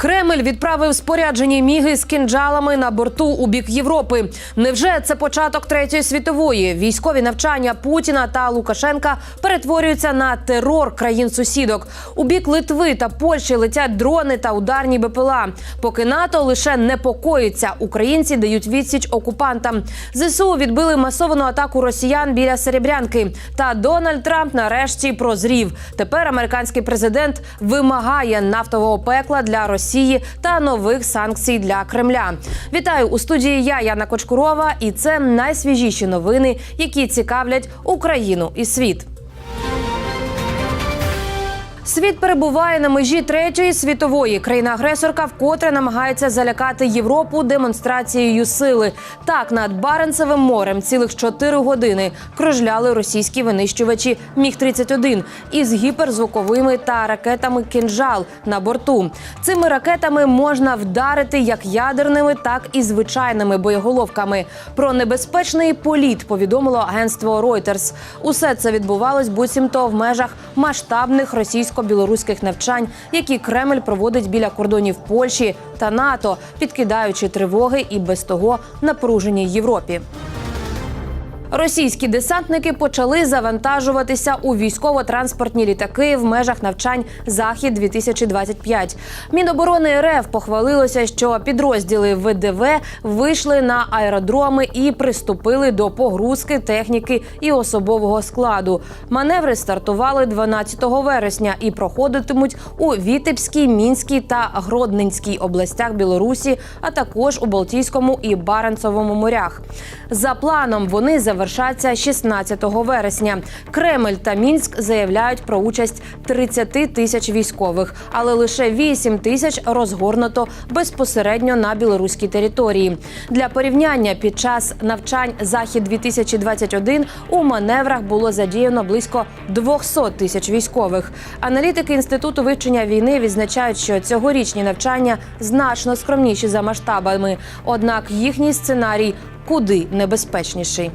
Кремль відправив споряджені міги з кинджалами на борту у бік Європи. Невже це початок третьої світової? Військові навчання Путіна та Лукашенка перетворюються на терор країн сусідок. У бік Литви та Польщі летять дрони та ударні БПЛА. Поки НАТО лише непокоїться, українці дають відсіч окупантам. Зсу відбили масовану атаку росіян біля Серебрянки. Та Дональд Трамп нарешті прозрів. Тепер американський президент вимагає нафтового пекла для Росії та нових санкцій для Кремля. Вітаю у студії. Я Яна Кочкурова, і це найсвіжіші новини, які цікавлять Україну і світ. Світ перебуває на межі третьої світової. Країна-агресорка вкотре намагається залякати Європу демонстрацією сили. Так над Баренцевим морем цілих чотири години кружляли російські винищувачі Міг 31 із гіперзвуковими та ракетами «Кинжал» на борту. Цими ракетами можна вдарити як ядерними, так і звичайними боєголовками. Про небезпечний політ повідомило агентство Reuters. Усе це відбувалось буцімто в межах масштабних російсько-білоруських навчань, які Кремль проводить біля кордонів Польщі та НАТО, підкидаючи тривоги і без того напруженій Європі. Російські десантники почали завантажуватися у військово-транспортні літаки в межах навчань Захід 2025 Міноборони РФ похвалилося, що підрозділи ВДВ вийшли на аеродроми і приступили до погрузки техніки і особового складу. Маневри стартували 12 вересня і проходитимуть у Вітебській, Мінській та Гродненській областях Білорусі, а також у Балтійському і Баренцевому морях. За планом вони завершаться 16 вересня. Кремль та Мінськ заявляють про участь 30 тисяч військових, але лише 8 тисяч розгорнуто безпосередньо на білоруській території. Для порівняння під час навчань Захід 2021 у маневрах було задіяно близько 200 тисяч військових. Аналітики інституту вивчення війни відзначають, що цьогорічні навчання значно скромніші за масштабами однак їхній сценарій куди небезпечніший.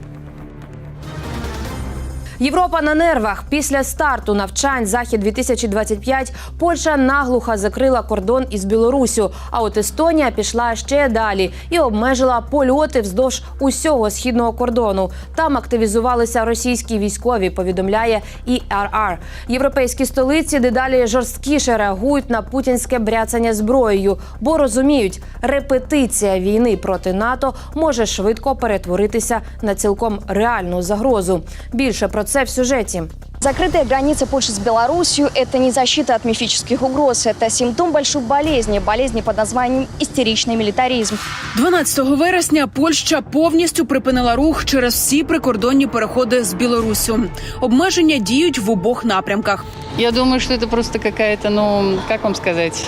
Європа на нервах після старту навчань захід 2025 Польща наглухо закрила кордон із Білоруссю. А от Естонія пішла ще далі і обмежила польоти вздовж усього східного кордону. Там активізувалися російські військові. Повідомляє ІРР. Європейські столиці дедалі жорсткіше реагують на путінське бряцання зброєю, бо розуміють, репетиція війни проти НАТО може швидко перетворитися на цілком реальну загрозу. Більше про це в сюжеті. Закрытая граница Польши с Беларусью – это не защита от мифических угроз, это симптом большой болезни, болезни под названием истеричный милитаризм. 12 вересня Польща повністю припинила рух через всі прикордонні переходи з Білоруссю. Обмеження діють в обох напрямках. Я думаю, что это просто какая-то, ну, как вам сказать,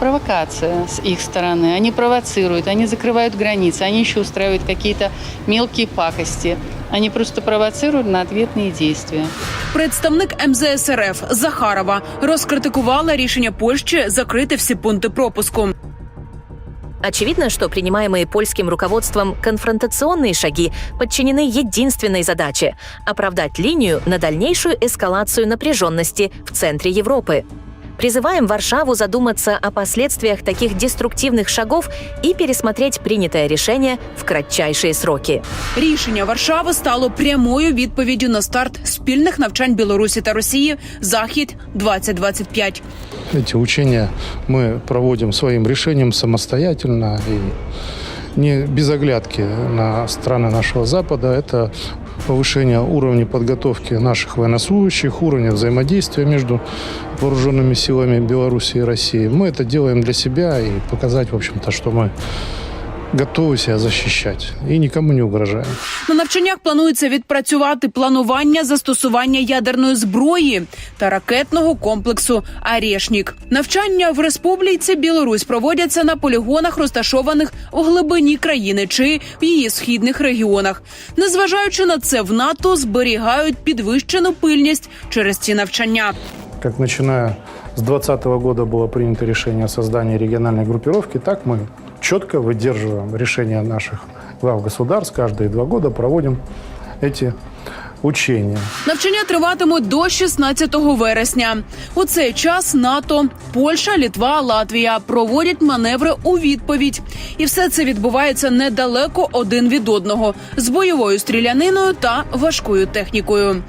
провокация с их стороны. Они провоцируют, они закрывают границы, они еще устраивают какие-то мелкие пакости. Они просто провоцируют на ответные действия. Представник МЗС РФ Захарова розкритикувала рішення Польщі закрити всі пункти пропуску. Очевидно, что принимаемые польским руководством конфронтационные шаги подчинены единственной задаче – оправдать линию на дальнейшую эскалацию напряженности в центре Европы. Призываем Варшаву задуматься о последствиях таких деструктивных шагов и пересмотреть принятое решение в кратчайшие сроки. Рішення Варшави стало прямою відповіддю на старт спільних навчань Білорусі та Росії Захід 2025 Эти учения мы проводим своим решением самостоятельно и не без оглядки на страны нашего Запада. Это повышение уровня подготовки наших военнослужащих, уровня взаимодействия между вооруженными силами Беларуси и России. Мы это делаем для себя и показать, в общем-то, что мы готовы себя защищать и никому не угрожаем. На навчаннях планується відпрацювати планування застосування ядерної зброї та ракетного комплексу «Арєшнік». Навчання в Республіці Білорусь проводяться на полігонах, розташованих в глибині країни чи в її східних регіонах. Незважаючи на це, в НАТО зберігають підвищену пильність через ці навчання. Как начиная с 2020 года было принято решение о создании региональной группировки, так мы четко выдерживаем решения наших глав государств. Каждые два года проводим эти учения. Навчання триватимуть до 16 вересня. У цей час НАТО, Польща, Літва, Латвія проводять маневри у відповідь, і все це відбувається недалеко один від одного з бойовою стріляниною та важкою технікою.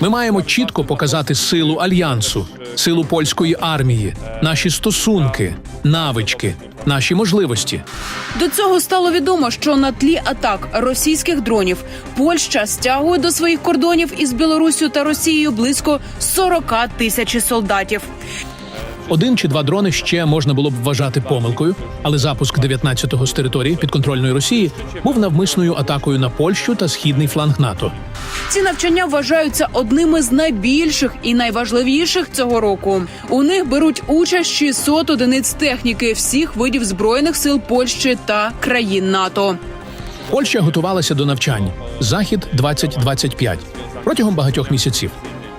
Ми маємо чітко показати силу альянсу, силу польської армії, наші стосунки, навички, наші можливості. До цього стало відомо, що на тлі атак російських дронів Польща стягує до своїх кордонів із Білоруссю та Росією близько 40 тисяч солдатів. Один чи два дрони ще можна було б вважати помилкою, але запуск 19-го з території підконтрольної Росії був навмисною атакою на Польщу та східний фланг НАТО. Ці навчання вважаються одними з найбільших і найважливіших цього року. У них беруть участь 600 одиниць техніки всіх видів збройних сил Польщі та країн НАТО. Польща готувалася до навчань Захід 2025 протягом багатьох місяців.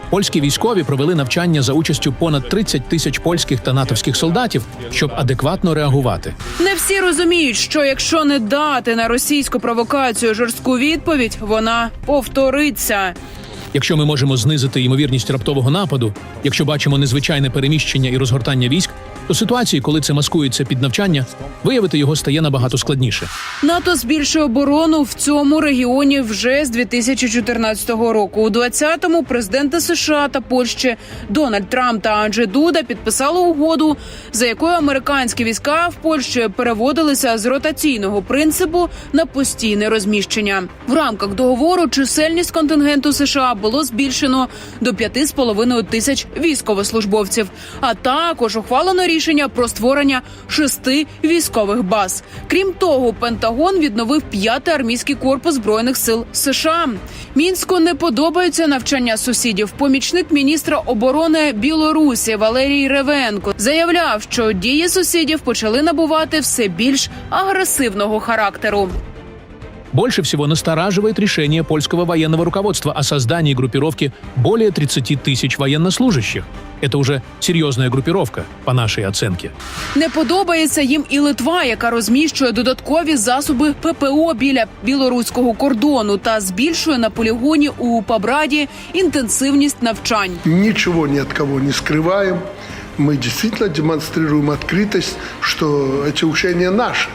Польські військові провели навчання за участю понад 30 тисяч польських та натовських солдатів, щоб адекватно реагувати. Не всі розуміють, що якщо не дати на російську провокацію жорстку відповідь, вона повториться. Якщо ми можемо знизити ймовірність раптового нападу, якщо бачимо незвичайне переміщення і розгортання військ, то ситуації, коли це маскується під навчання, виявити його стає набагато складніше. НАТО збільшує оборону в цьому регіоні вже з 2014 року. У 20-му президенти США та Польщі Дональд Трамп та Анджей Дуда підписали угоду, за якою американські війська в Польщі переводилися з ротаційного принципу на постійне розміщення. В рамках договору чисельність контингенту США було збільшено до 5,5 тисяч військовослужбовців, а також ухвалено рішення про створення шести військових баз. Крім того, Пентагон відновив п'ятий армійський корпус збройних сил США. Мінську не подобаються навчання сусідів. Помічник міністра оборони Білорусі Валерій Ревенко заявляв, що дії сусідів почали набувати все більш агресивного характеру. Больше всего настораживает решение польского военного руководства о создании группировки более 30 тысяч военнослужащих. Это уже серьезная группировка, по нашей оценке. Не подобається їм і Литва, яка розміщує додаткові засоби ППО біля білоруського кордону та збільшує на полігоні у Пабраді інтенсивність навчань. Ничего ни от кого не скрываем. Мы действительно демонстрируем открытость, что эти учения наши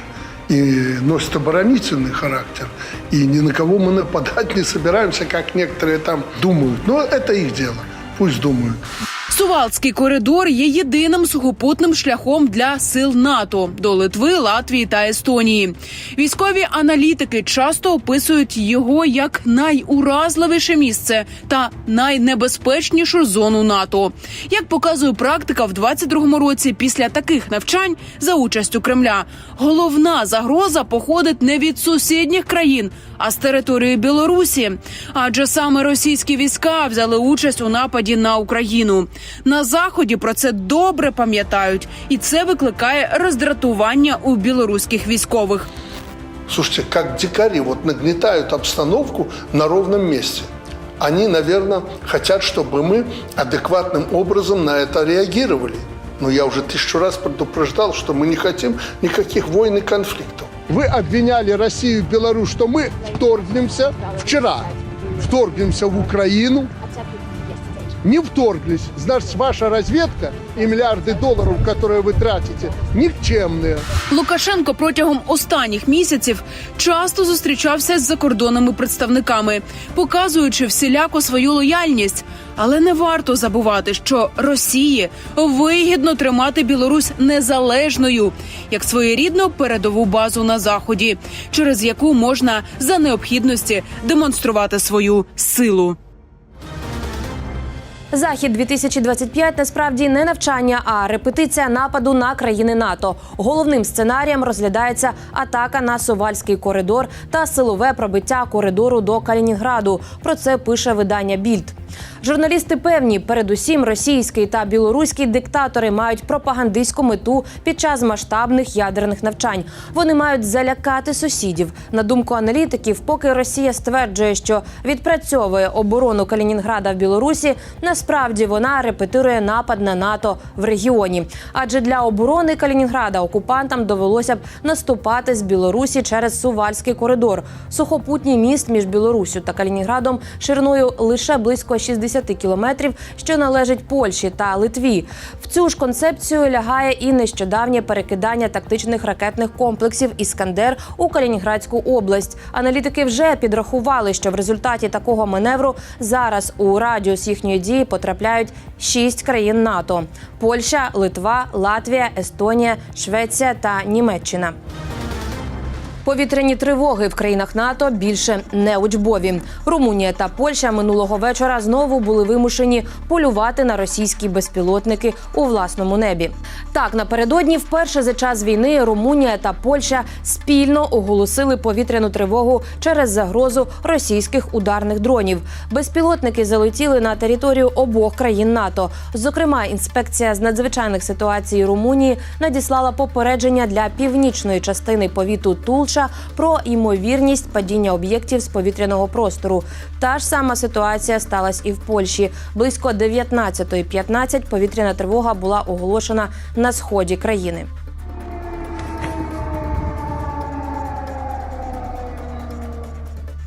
и носят оборонительный характер. И ни на кого мы нападать не собираемся, как некоторые там думают. Но это их дело. Пусть думают. Сувалський коридор є єдиним сухопутним шляхом для сил НАТО до Литви, Латвії та Естонії. Військові аналітики часто описують його як найуразливіше місце та найнебезпечнішу зону НАТО. Як показує практика, в 22-му році після таких навчань за участю Кремля головна загроза походить не від сусідніх країн, а з території Білорусі. Адже саме російські війська взяли участь у нападі на Україну. На заході про це добре пам'ятають, і це викликає роздратування у білоруських військових. Слушайте, как дикари вот нагнетают обстановку на ровном месте. Они, наверное, хотят, чтобы мы адекватным образом на это реагировали. Но я уже тысячу раз предупреждал, что мы не хотим никаких войн и конфликтов. Вы обвиняли Россию и Беларусь, что мы вторгнемся вчера, вторгнемся в Украину. Не вторглись. Значит, ваша разведка и миллиарды долларов, которые вы тратите, никчемные. Лукашенко протягом останніх місяців часто зустрічався з закордонними представниками, показуючи всіляко свою лояльність. Але не варто забувати, що Росії вигідно тримати Білорусь незалежною як своєрідну передову базу на заході, через яку можна за необхідності демонструвати свою силу. Захід 2025 насправді не навчання, а репетиція нападу на країни НАТО. Головним сценарієм розглядається атака на Сувальський коридор та силове пробиття коридору до Калінінграду. Про це пише видання Більд. Журналісти певні, передусім російський та білоруський диктатори мають пропагандистську мету під час масштабних ядерних навчань. Вони мають залякати сусідів. На думку аналітиків, поки Росія стверджує, що відпрацьовує оборону Калінінграда в Білорусі, насправді вона репетирує напад на НАТО в регіоні. Адже для оборони Калінінграда окупантам довелося б наступати з Білорусі через Сувальський коридор. Сухопутній міст між Білоруссю та Калінінградом шириною лише близько 60 кілометрів, що належить Польщі та Литві. В цю ж концепцію лягає і нещодавнє перекидання тактичних ракетних комплексів Іскандер у Калінінградську область. Аналітики вже підрахували, що в результаті такого маневру зараз у радіус їхньої дії потрапляють шість країн НАТО: Польща, Литва, Латвія, Естонія, Швеція та Німеччина. Повітряні тривоги в країнах НАТО більше не учбові. Румунія та Польща минулого вечора знову були вимушені полювати на російські безпілотники у власному небі. Так, напередодні, вперше за час війни, Румунія та Польща спільно оголосили повітряну тривогу через загрозу російських ударних дронів. Безпілотники залетіли на територію обох країн НАТО. Зокрема, інспекція з надзвичайних ситуацій Румунії надіслала попередження для північної частини повіту Тулша про ймовірність падіння об'єктів з повітряного простору. Та ж сама ситуація сталася і в Польщі. Близько 19.15 повітряна тривога була оголошена на сході країни.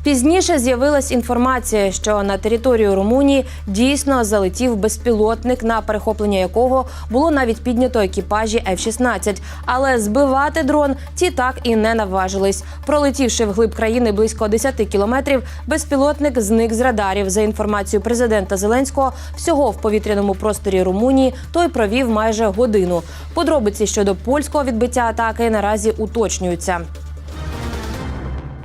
Пізніше з'явилась інформація, що на територію Румунії дійсно залетів безпілотник, на перехоплення якого було навіть піднято екіпажі F-16. Але збивати дрон ті так і не наважились. Пролетівши вглиб країни близько 10 кілометрів, безпілотник зник з радарів. За інформацією президента Зеленського, всього в повітряному просторі Румунії той провів майже годину. Подробиці щодо польського відбиття атаки наразі уточнюються.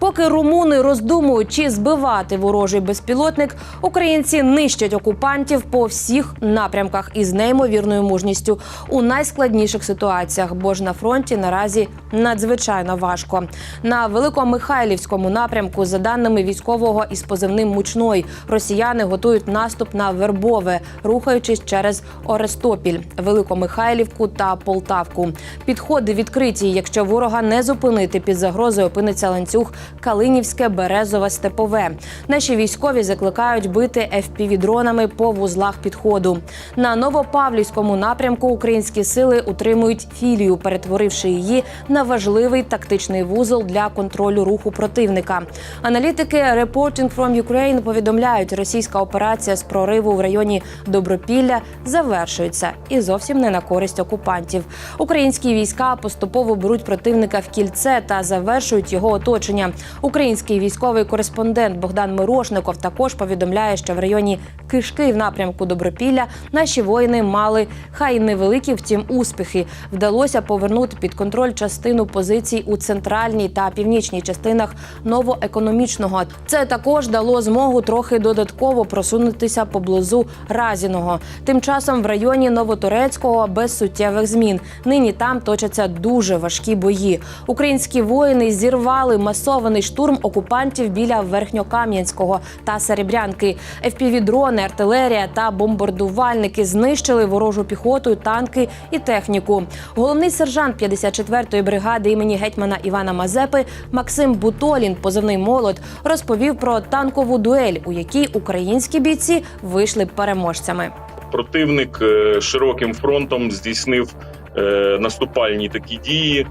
Поки румуни роздумують, чи збивати ворожий безпілотник, українці нищать окупантів по всіх напрямках із неймовірною мужністю у найскладніших ситуаціях, бо ж на фронті наразі надзвичайно важко. На великомихайлівському напрямку, за даними військового із позивним мучной, росіяни готують наступ на Вербове, рухаючись через Орестопіль, Великомихайлівку та Полтавку. Підходи відкриті. Якщо ворога не зупинити під загрозою, опиниться ланцюг Калинівське, Березове, Степове. Наші військові закликають бити fpv дронами по вузлах підходу. На Новопавлівському напрямку українські сили утримують філію, перетворивши її на важливий тактичний вузол для контролю руху противника. Аналітики Reporting from Ukraine повідомляють, російська операція з прориву в районі Добропілля завершується і зовсім не на користь окупантів. Українські війська поступово беруть противника в кільце та завершують його оточення. Український військовий кореспондент Богдан Мирошников також повідомляє, що в районі Кишки в напрямку Добропілля наші воїни мали хай невеликі, втім успіхи. Вдалося повернути під контроль частину позицій у центральній та північній частинах новоекономічного. Це також дало змогу трохи додатково просунутися поблизу Разіного. Тим часом в районі Новоторецького без суттєвих змін. Нині там точаться дуже важкі бої. Українські воїни зірвали масований штурм окупантів біля Верхньокам'янського та Серебрянки. ФПВ-дрони, артилерія та бомбардувальники знищили ворожу піхоту, танки і техніку. Головний сержант 54-ї бригади імені гетьмана Івана Мазепи Максим Бутолін, позивний молот, розповів про танкову дуель, у якій українські бійці вийшли переможцями. Противник е, широким фронтом здійснив е, наступальні такі дії,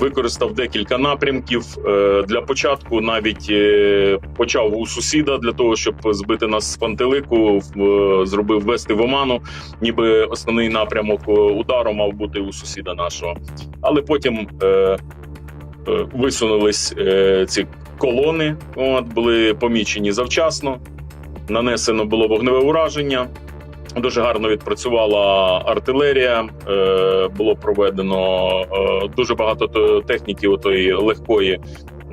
використав декілька напрямків. Е, Для початку навіть е, почав у сусіда для того, щоб збити нас з пантелику, зробив вести в оману, ніби основний напрямок е, удару мав бути у сусіда нашого. Але потім е, е, висунулись е, ці колони, от були помічені завчасно. Нанесено було вогневе ураження. Дуже гарно відпрацювала артилерія. Е, було проведено е, дуже багато техніки, отої легкої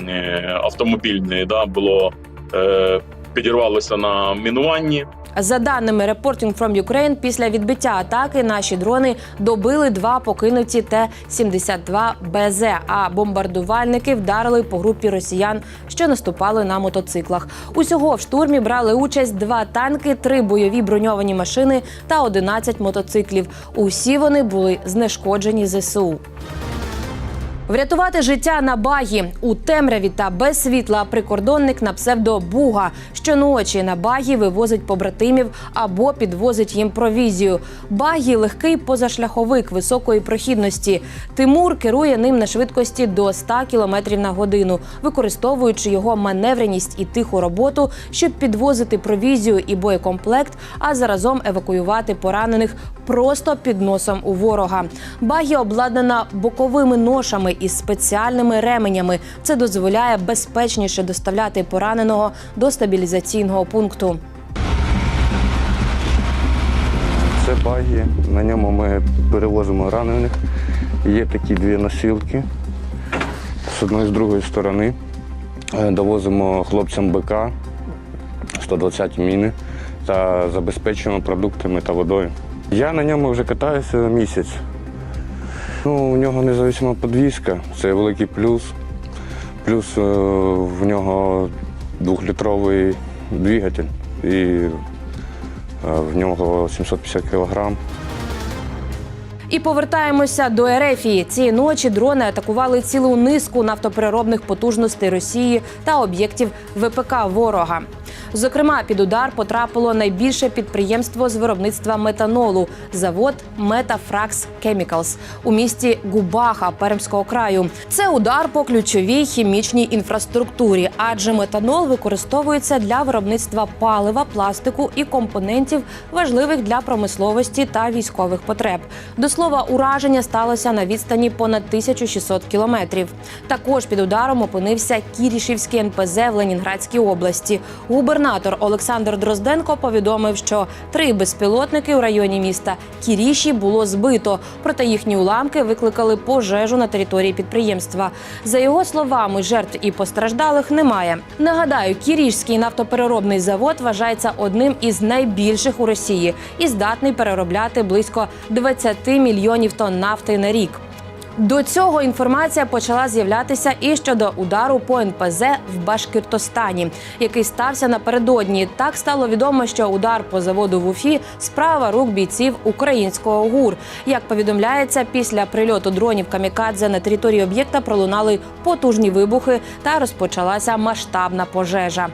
е, автомобільної. Да, було е, підірвалося на мінуванні. За даними Reporting from Ukraine, після відбиття атаки наші дрони добили два покинуті Т-72 БЗ, а бомбардувальники вдарили по групі росіян, що наступали на мотоциклах. Усього в штурмі брали участь два танки, три бойові броньовані машини та 11 мотоциклів. Усі вони були знешкоджені ЗСУ. Врятувати життя на багі у темряві та без світла прикордонник на псевдо Буга щоночі на багі вивозить побратимів або підвозить їм провізію. Багі легкий позашляховик високої прохідності. Тимур керує ним на швидкості до 100 км на годину, використовуючи його маневреність і тиху роботу, щоб підвозити провізію і боєкомплект, а заразом евакуювати поранених просто під носом у ворога. Багі обладнана боковими ношами із спеціальними ременями. Це дозволяє безпечніше доставляти пораненого до стабілізаційного пункту. Це багі. На ньому ми перевозимо ранених. Є такі дві носілки з одної з другої сторони. Е, Довозимо хлопцям БК 120 міни та забезпечуємо продуктами та водою. Я на ньому вже катаюся місяць. Ну, у нього независима подвізка, це великий плюс. Плюс е, в нього двохлітровий двигатель і е, в нього 750 кілограм. І повертаємося до Ерефії. Цієї ночі дрони атакували цілу низку нафтопереробних потужностей Росії та об'єктів ВПК ворога. Зокрема, під удар потрапило найбільше підприємство з виробництва метанолу завод Metafrax Chemicals у місті Губаха Пермського краю. Це удар по ключовій хімічній інфраструктурі, адже метанол використовується для виробництва палива, пластику і компонентів, важливих для промисловості та військових потреб. До слова, ураження сталося на відстані понад 1600 кілометрів. Також під ударом опинився Кірішівський НПЗ в Ленінградській області. Губернатор Олександр Дрозденко повідомив, що три безпілотники у районі міста Кіріші було збито, проте їхні уламки викликали пожежу на території підприємства. За його словами, жертв і постраждалих немає. Нагадаю, Кірішський нафтопереробний завод вважається одним із найбільших у Росії і здатний переробляти близько 20 мільйонів тонн нафти на рік. До цього інформація почала з'являтися і щодо удару по НПЗ в Башкиртостані, який стався напередодні. Так стало відомо, що удар по заводу в Уфі справа рук бійців українського ГУР. Як повідомляється, після прильоту дронів камікадзе на території об'єкта пролунали потужні вибухи та розпочалася масштабна пожежа.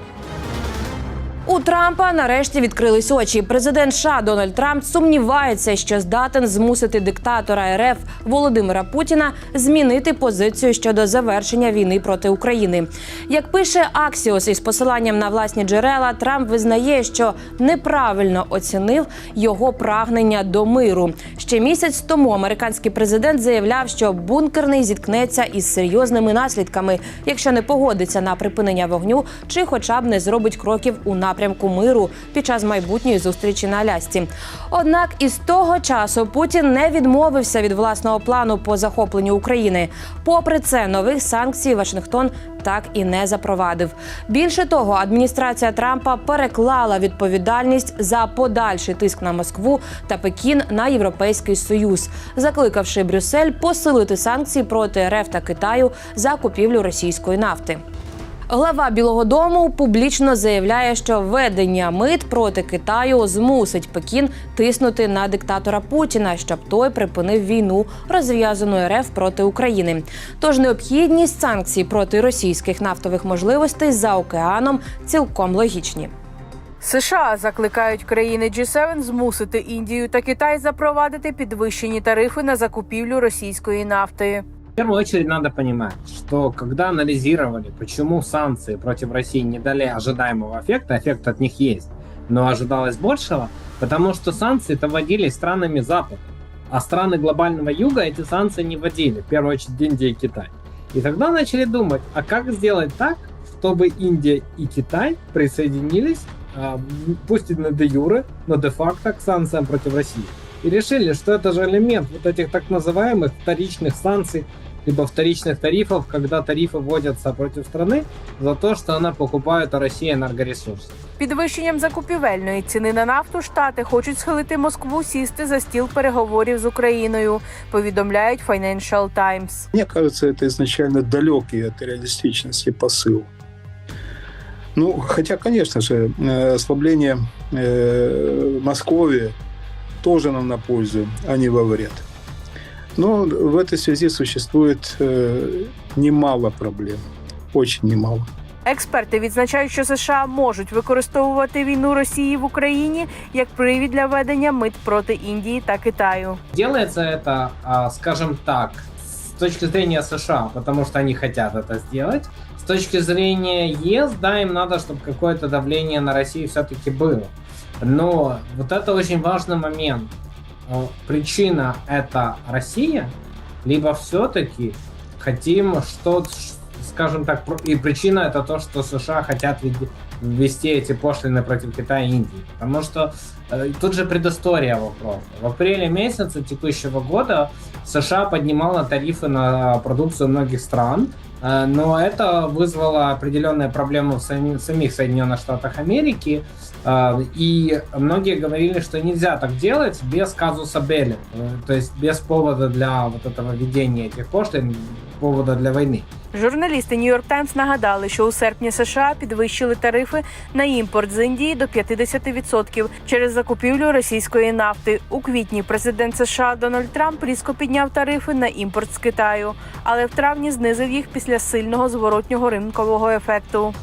У Трампа нарешті відкрились очі. Президент США Дональд Трамп сумнівається, що здатен змусити диктатора РФ Володимира Путіна змінити позицію щодо завершення війни проти України. Як пише Аксіос із посиланням на власні джерела, Трамп визнає, що неправильно оцінив його прагнення до миру. Ще місяць тому американський президент заявляв, що бункерний зіткнеться із серйозними наслідками, якщо не погодиться на припинення вогню чи, хоча б не зробить кроків у напрямку миру під час майбутньої зустрічі на Алясці. Однак із того часу Путін не відмовився від власного плану по захопленню України. Попри це, нових санкцій Вашингтон так і не запровадив. Більше того, адміністрація Трампа переклала відповідальність за подальший тиск на Москву та Пекін на Європейський Союз, закликавши Брюссель посилити санкції проти РФ та Китаю за купівлю російської нафти. Глава Білого Дому публічно заявляє, що введення мит проти Китаю змусить Пекін тиснути на диктатора Путіна, щоб той припинив війну, розв'язану РФ проти України. Тож необхідність санкцій проти російських нафтових можливостей за океаном цілком логічні. США закликають країни G7 змусити Індію та Китай запровадити підвищені тарифи на закупівлю російської нафти. В первую очередь надо понимать, что когда анализировали, почему санкции против России не дали ожидаемого эффекта, эффект от них есть, но ожидалось большего, потому что санкции-то вводились странами Запада, а страны глобального юга эти санкции не вводили, в первую очередь Индия и Китай. И тогда начали думать, а как сделать так, чтобы Индия и Китай присоединились, а, пусть и на де юре, но де факто к санкциям против России. и решили, что это же элемент вот этих так называемых вторичных санкций, либо вторичных тарифов, когда тарифы вводятся против страны за то, что она покупает у России энергоресурсы. Підвищенням закупівельної ціни на нафту штати хочуть схилити Москву сісти за стіл переговорів з Україною. Повідомляють Financial Times. Мне кажется, это изначально далекий от реалистичности посыл. Ну, хотя, конечно же, э, ослабление э, Москвы тоже нам на пользу, а не во вред. Но в этой связи существует э, немало проблем, очень немало. Експерти відзначають, що США можуть використовувати війну Росії в Україні як привід для ведення мит проти Індії та Китаю. Делается это, а, скажем так, с точки зрения США, потому что они хотят это сделать. С точки зрения ЕС, да, им надо, чтобы какое-то давление на Россию все-таки было. Но вот это очень важный момент. Э, Причина это Россия, либо все-таки хотим что скажем так, и причина это то, что США хотят ввести эти пошлины против Китая и Индии. Потому что э, тут же предыстория вопроса. В апреле месяце текущего года США поднимала тарифы на продукцию многих стран, но это вызвало определенные проблемы в сами- самих Соединенных Штатах Америки, э, и многие говорили, что нельзя так делать без казуса Белли, э, то есть без повода для вот этого введения этих пошлин, повода для войны. Журналісти New York Times нагадали, що у серпні США підвищили тарифи на імпорт з Індії до 50% через закупівлю російської нафти. У квітні президент США Дональд Трамп різко підняв тарифи на імпорт з Китаю, але в травні знизив їх після сильного зворотнього ринкового ефекту.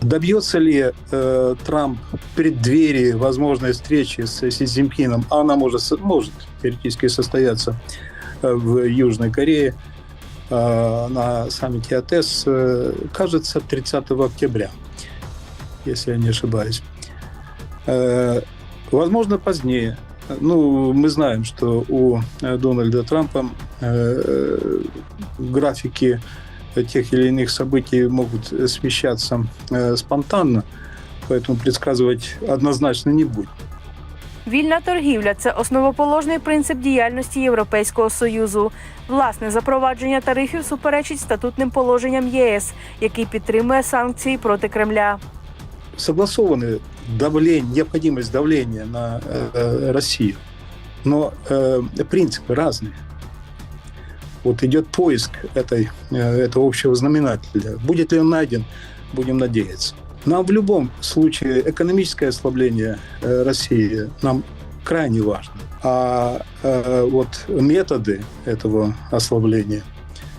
Добьется ли э, Трамп в преддверии возможной встречи с Си Цзиньпином, а она может, со- может теоретически состояться э, в Южной Корее э, на саммите АТЭС, э, кажется, 30 октября, если я не ошибаюсь. Э, возможно, позднее. Ну, мы знаем, что у э, Дональда Трампа э, графики тех или иных событий могут э, смещаться э, спонтанно, поэтому предсказывать однозначно не будет. Вільна торгівля це основоположний принцип діяльності Європейського союзу. Власне запровадження тарифів суперечить статутним положенням ЄС, який підтримує санкції проти Кремля. Согласованы давление, необходимость давления на э, Россию, но э, принципы разные. Вот идет поиск этой, э, этого общего знаменателя. Будет ли он найден, будем надеяться. Нам в любом случае экономическое ослабление э, России нам крайне важно. А э, вот методы этого ослабления,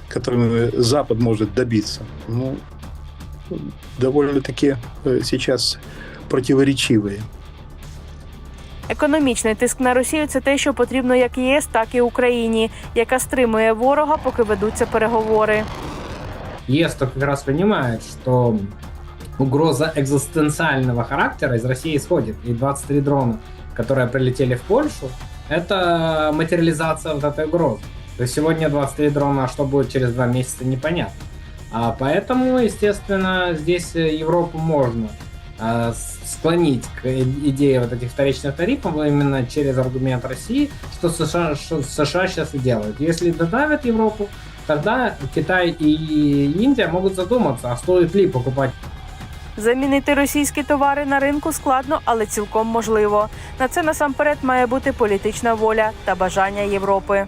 которыми Запад может добиться, ну, довольно-таки э, сейчас противоречивые. Економічний тиск на Росію це те, що потрібно як ЄС, так і Україні, яка стримує ворога, поки ведуться переговори. ЕС то как раз понимает, что угроза экзистенциального характера из России исходит. И 23 дрона, которые прилетели в Польшу, это материализация вот этой угрозы. То есть сегодня 23 дрона, а что будет через два месяца, непонятно. А поэтому, естественно, здесь Европу можно э, склонить к идее вот этих вторичных тарифов именно через аргумент России, что США, что США сейчас и делают. Если додавят Европу, тогда Китай и Индия могут задуматься, а стоит ли покупать Замінити російські товари на ринку складно, але цілком можливо. На це насамперед має бути політична воля та бажання Європи.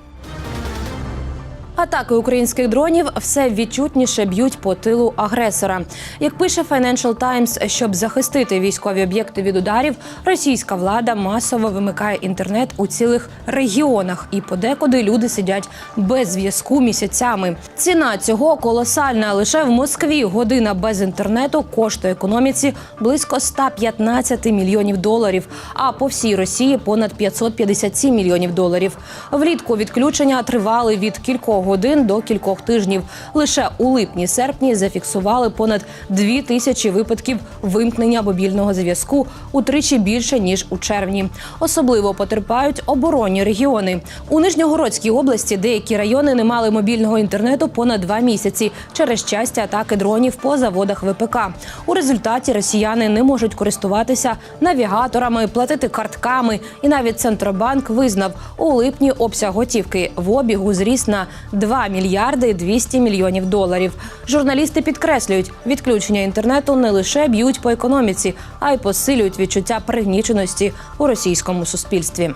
Атаки українських дронів все відчутніше б'ють по тилу агресора. Як пише Financial Times, щоб захистити військові об'єкти від ударів, російська влада масово вимикає інтернет у цілих регіонах, і подекуди люди сидять без зв'язку місяцями. Ціна цього колосальна. Лише в Москві година без інтернету коштує економіці близько 115 мільйонів доларів. А по всій Росії понад 557 мільйонів доларів. Влітку відключення тривали від кількох годин до кількох тижнів. Лише у липні-серпні зафіксували понад дві тисячі випадків вимкнення мобільного зв'язку утричі більше ніж у червні. Особливо потерпають оборонні регіони. У Нижньогородській області деякі райони не мали мобільного інтернету понад два місяці через часті атаки дронів по заводах ВПК. У результаті росіяни не можуть користуватися навігаторами, платити картками. І навіть центробанк визнав у липні обсяг готівки в обігу зріс на 2 мільярди 200 мільйонів доларів. Журналісти підкреслюють, відключення інтернету не лише б'ють по економіці, а й посилюють відчуття пригніченості у російському суспільстві.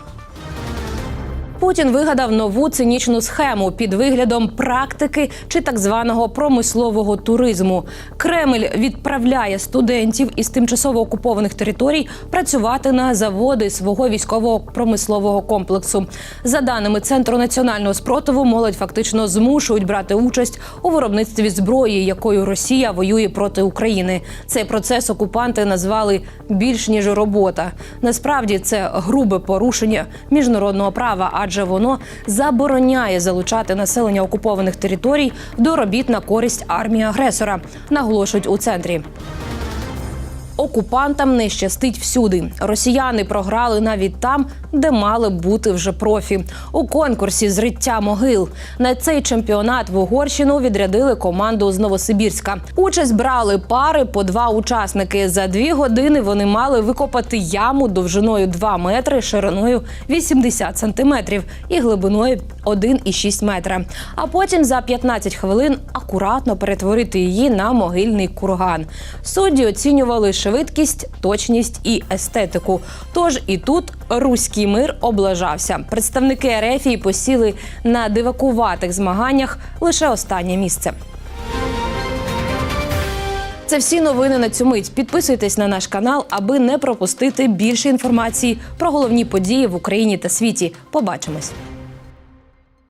Путін вигадав нову цинічну схему під виглядом практики чи так званого промислового туризму. Кремль відправляє студентів із тимчасово окупованих територій працювати на заводи свого військового промислового комплексу. За даними центру національного спротиву, молодь фактично змушують брати участь у виробництві зброї, якою Росія воює проти України. Цей процес окупанти назвали більш ніж робота. Насправді це грубе порушення міжнародного права, адже воно забороняє залучати населення окупованих територій до робіт на користь армії агресора, наголошують у центрі. Окупантам не щастить всюди. Росіяни програли навіть там, де мали бути вже профі. У конкурсі зриття могил на цей чемпіонат в Угорщину відрядили команду з Новосибірська. Участь брали пари по два учасники. За дві години вони мали викопати яму довжиною 2 метри, шириною 80 сантиметрів і глибиною 1,6 метра. А потім за 15 хвилин акуратно перетворити її на могильний курган. Судді оцінювали швидкість, точність і естетику. Тож і тут руський мир облажався. Представники Ерефії посіли на дивакуватих змаганнях лише останнє місце. Це всі новини на цю мить. Підписуйтесь на наш канал, аби не пропустити більше інформації про головні події в Україні та світі. Побачимось.